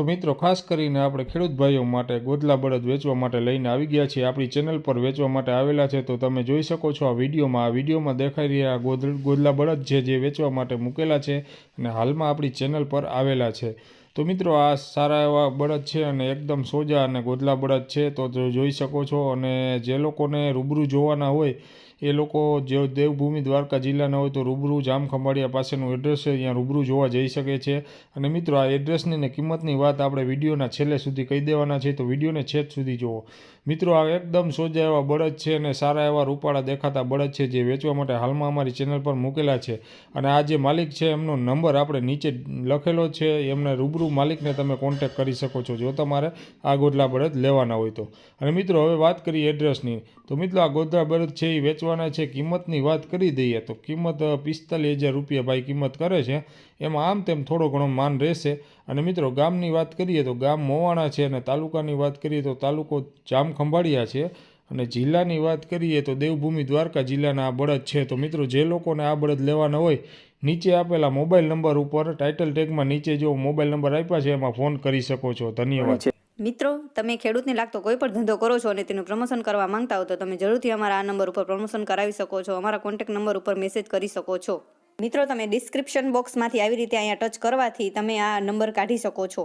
તો મિત્રો, ખાસ કરીને આપણે ખેડૂત ભાઈઓ માટે ગોદલા બળદ વેચવા માટે લઈને આવી ગયા છીએ. આપણી ચેનલ પર વેચવા માટે આવેલા છે, તો તમે જોઈ શકો છો આ વિડીયોમાં. આ વિડીયોમાં દેખાઈ રહ્યા ગોદલ ગોદલા બળદ છે, જે વેચવા માટે મૂકેલા છે અને હાલમાં આપણી ચેનલ પર આવેલા છે. તો મિત્રો, આ સારા એવા બળદ છે અને એકદમ સોજા અને ગોદલા બળદ છે. તો જોઈ શકો છો અને જે લોકોને રૂબરૂ જોવાના હોય, એ લોકો જે દેવભૂમિ દ્વારકા જિલ્લાના હોય, તો રૂબરૂ જામખંભાળિયા પાસેનું એડ્રેસ છે. અહીંયા રૂબરૂ જોવા જઈ શકે છે. અને મિત્રો, આ એડ્રેસની ને કિંમતની વાત આપણે વિડીયોના છેલ્લે સુધી કહી દેવાના છે. તો વિડીયોને છેદ સુધી જુઓ. મિત્રો, આ એકદમ સોજા એવા બળદ છે અને સારા એવા રૂપાળા દેખાતા બળદ છે જે વેચવા માટે હાલમાં અમારી ચેનલ પર મૂકેલા છે. અને આ જે માલિક છે, એમનો નંબર આપણે નીચે લખેલો છે. એમને રૂબરૂ માલિકને તમે કોન્ટેક કરી શકો છો, જો તમારે આ ગોદલા બળદ લેવાના હોય તો. અને મિત્રો, હવે વાત કરીએ એડ્રેસની તો મિત્રો, આ ગોદરા બળદ છે એ વેચવાના છે, કિંમતની વાત કરી દઈએ તો કિંમત પિસ્તાલીસ હજાર રૂપિયા ભાઈ કિંમત કરે છે. એમાં આમ તેમ થોડો ઘણો માન રહેશે. અને મિત્રો, ગામની વાત કરીએ તો ગામ મોવાણા છે અને તાલુકાની વાત કરીએ તો તાલુકો જામ ખંભાળિયા છે. અને જિલ્લાની વાત કરીએ તો દેવભૂમિ દ્વારકા જિલ્લાના આ બળદ છે. તો મિત્રો, જે લોકોને આ બળદ લેવાના હોય, નીચે આપેલા મોબાઈલ નંબર ઉપર ટાઇટલ ટેગમાં નીચે જો મોબાઈલ નંબર આપ્યા છે, એમાં ફોન કરી શકો છો. ધન્યવાદ. મિત્રો, તમે ખેડૂતને લાગતો કોઈ પણ ધંધો કરો છો અને તેનું પ્રમોશન કરવા માંગતા હો તો તમે જરૂરથી અમારા આ નંબર ઉપર પ્રમોશન કરાવી શકો છો. અમારા કોન્ટેક્ટ નંબર ઉપર મેસેજ કરી શકો છો. મિત્રો, તમે ડિસ્ક્રિપ્શન બોક્સમાંથી આવી રીતે અહીંયા ટચ કરવાથી તમે આ નંબર કાઢી શકો છો.